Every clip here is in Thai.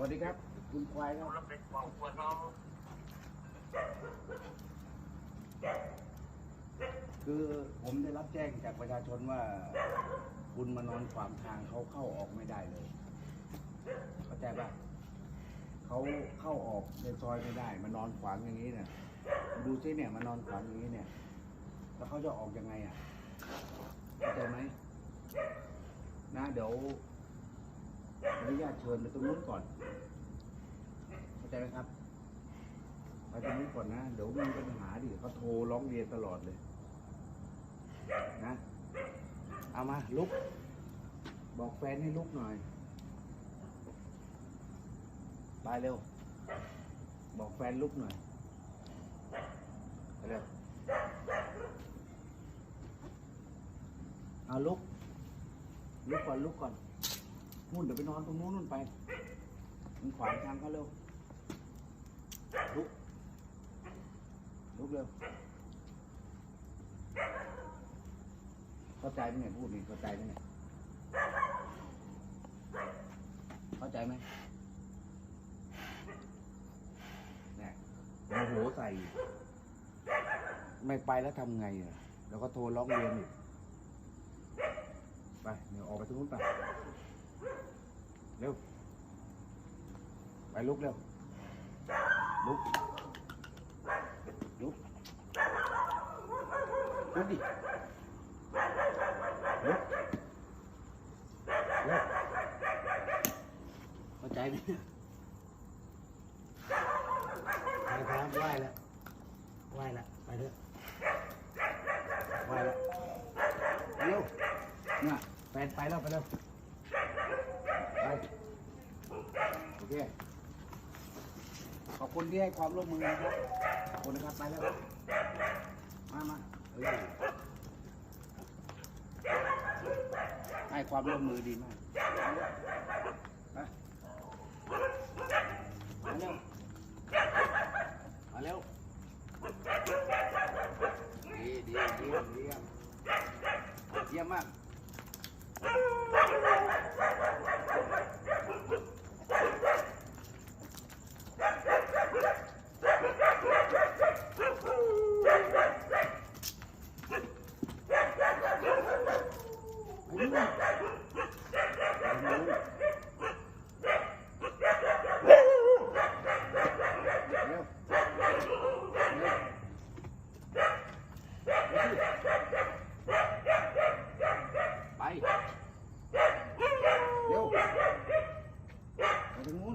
วัสดีครับ คุณควายครับแล้วเป็นความควรน้องคือผมได้รับแจ้งจากประชาชนว่า คุณมานอนขวางทางเขาเข้าออกไม่ได้เลย เข้าใจปะเขาเข้าออกในซอยไม่ได้ มานอนขวางอย่างนี้เนี่ยดูซิเนี่ยมานอนขวางอย่างนี้เนี่ย แล้วเขาจะออกยังไงอะเข้าใจไหมนะเดี๋ยว อนุญาตเชิญไปตรงนู้นก่อนเข้าใจไหมครับไปตรงนี้ก่อนนะเดี๋ยวมีปัญหาดิเขาโทรร้องเรียนตลอดเลย นะเอามาลุก บอกแฟนให้ลุกหน่อยไปเร็ว บอกแฟนลุกหน่อยไปเร็วเอาลุกลุกก่อนลุกก่อน นู่นเดี๋ยวไปนอนตรงนู้นนู่นไปมันขวางทางเขาเร็วลุกลุกเร็วเข้าใจไหมเนี่ยพูดนี่เข้าใจไหมเนี่ยเข้าใจไหมเนี่ยโมโหใส่ ไม่ไปแล้วทำไงอะแล้วก็โทรร้องเรียนอีกไปเดี๋ยวออกไปตรงนู้นไป เร็ว ไปลุกเร็ว ลุก ลุก ลุกดิลุกลุกเข้าใจไหมเนี่ยไปครับไหวแล้วไหวแล้วไปเถอะไหวแล้วเร็วเนี่ยแฟนไปแล้วไปแล้วไปโอ เคขอบคุณที่ให้ความร่วมมือนะครับขอบคุณนะครับไปแล้วมามาเออให้ความร่วมมือดีมากมาเร็วมาเร็วดีดีเยี่ยมเยี่ยมเยี่ยมมาก ไปนู่นไปนู่นเร็วเร็วเร็วสิไป เร็ว ไปทางนู้น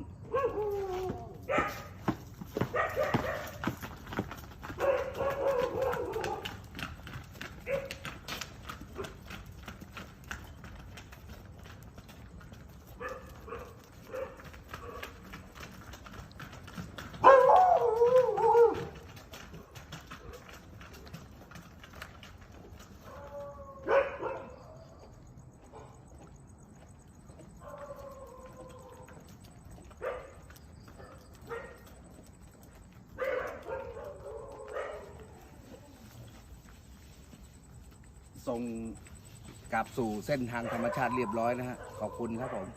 ส่งกลับสู่เส้นทางธรรมชาติเรียบร้อยนะฮะขอบคุณครับผม